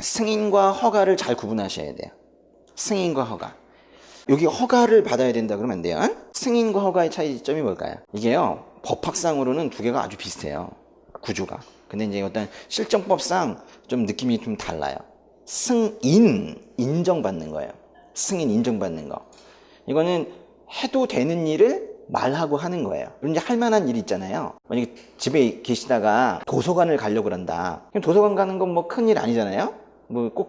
승인과 허가를 잘 구분하셔야 돼요. 승인과 허가. 여기 허가를 받아야 된다 그러면 안 돼요. 응? 승인과 허가의 차이점이 뭘까요? 이게요. 법학상으로는 두 개가 아주 비슷해요. 구조가. 근데 이제 어떤 실정법상 좀 느낌이 좀 달라요. 승인, 인정받는 거예요. 승인 인정받는 거. 이거는 해도 되는 일을 말하고 하는 거예요. 그럼 이제 할 만한 일 있잖아요. 만약에 집에 계시다가 도서관을 가려고 그런다. 도서관 가는 건 뭐 큰 일 아니잖아요? 뭐 꼭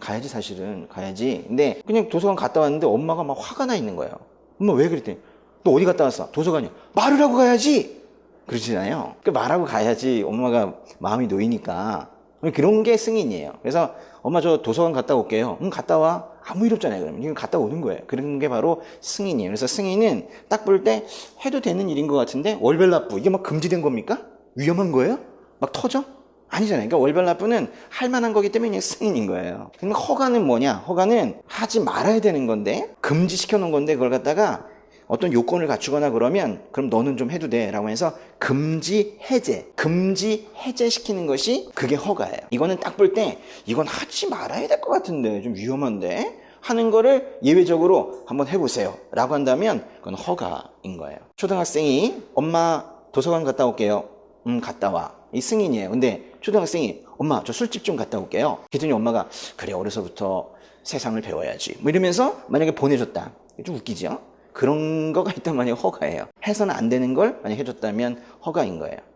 가야지 사실은 가야지. 근데 그냥 도서관 갔다 왔는데 엄마가 막 화가 나 있는 거예요. 엄마 왜 그랬더니 너 어디 갔다 왔어? 도서관이요. 말을 하고 가야지. 그러시잖아요. 그 말하고 가야지 엄마가 마음이 놓이니까 그런 게 승인이에요. 그래서 엄마 저 도서관 갔다 올게요. 응 갔다 와. 아무 일 없잖아요. 그러면 이건 갔다 오는 거예요. 그런 게 바로 승인이에요. 그래서 승인은 딱 볼 때 해도 되는 일인 것 같은데 월별 납부 이게 막 금지된 겁니까? 위험한 거예요? 막 터져? 아니잖아요. 그러니까 월별 납부는 할 만한 거기 때문에 승인인 거예요. 그러면 허가는 뭐냐? 허가는 하지 말아야 되는 건데 금지시켜 놓은 건데 그걸 갖다가 어떤 요건을 갖추거나 그러면 그럼 너는 좀 해도 돼 라고 해서 금지 해제 금지 해제시키는 것이 그게 허가예요 이거는 딱 볼 때 이건 하지 말아야 될 것 같은데 좀 위험한데 하는 거를 예외적으로 한번 해보세요 라고 한다면 그건 허가인 거예요 초등학생이 엄마 도서관 갔다 올게요 음 갔다 와 이 승인이에요 근데 초등학생이 엄마 저 술집 좀 갔다 올게요 그랬더니 엄마가 그래 어려서부터 세상을 배워야지 뭐 이러면서 만약에 보내줬다 좀 웃기죠 그런 거가 말이에요. 허가예요. 해서는 안 되는 걸 만약 해줬다면 허가인 거예요.